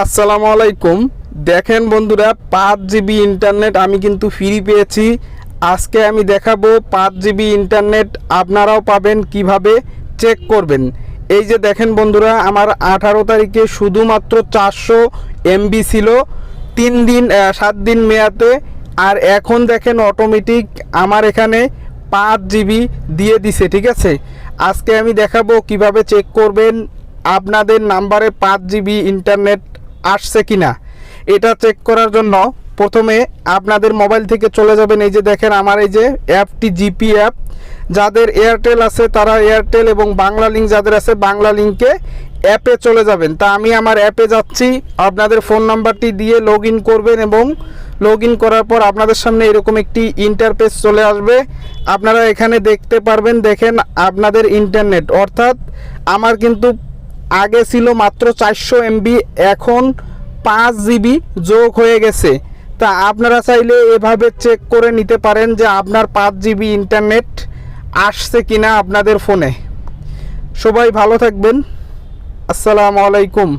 আসসালামু আলাইকুম। দেখেন বন্ধুরা, পাঁচ জিবি ইন্টারনেট আমি কিন্তু ফ্রি পেয়েছি। আজকে আমি দেখাবো পাঁচ জিবি ইন্টারনেট আপনারাও পাবেন কীভাবে চেক করবেন। এই যে দেখেন বন্ধুরা, আমার আঠারো তারিখে শুধুমাত্র চারশো এমবি ছিল, তিন দিন সাত দিন মেয়াদে। আর এখন দেখেন অটোমেটিক আমার এখানে পাঁচ জিবি দিয়ে দিছে, ঠিক আছে? আজকে আমি দেখাবো কীভাবে চেক করবেন। আপনাদের নাম্বারে পাঁচ জিবি ইন্টারনেট আসছে কিনা? এটা চেক করার জন্য প্রথমে আপনাদের মোবাইল থেকে চলে যাবেন। এই যে দেখেন, আমার এই যে অ্যাপটি জিপি অ্যাপ যাদের এয়ারটেল আছে তারা এয়ারটেল এবং বাংলা লিঙ্ক যাদের আছে, বাংলা লিঙ্কে অ্যাপে চলে যাবেন। তা আমি আমার অ্যাপে যাচ্ছি, আপনাদের ফোন নাম্বারটি দিয়ে লগ করবেন এবং লগ করার পর আপনাদের সামনে এরকম একটি ইন্টারফেস চলে আসবে। আপনারা এখানে দেখতে পারবেন, দেখেন আপনাদের ইন্টারনেট অর্থাৎ আমার কিন্তু আগে ছিল মাত্র চারশো এমবি এখন পাঁচ জিবি যোগ হয়ে গেছে। তা আপনারা চাইলে এভাবে চেক করে নিতে পারেন যে আপনার পাঁচ জিবি ইন্টারনেট আসছে কিনা আপনাদের ফোনে সবাই ভালো থাকবেন। আসসালামু আলাইকুম।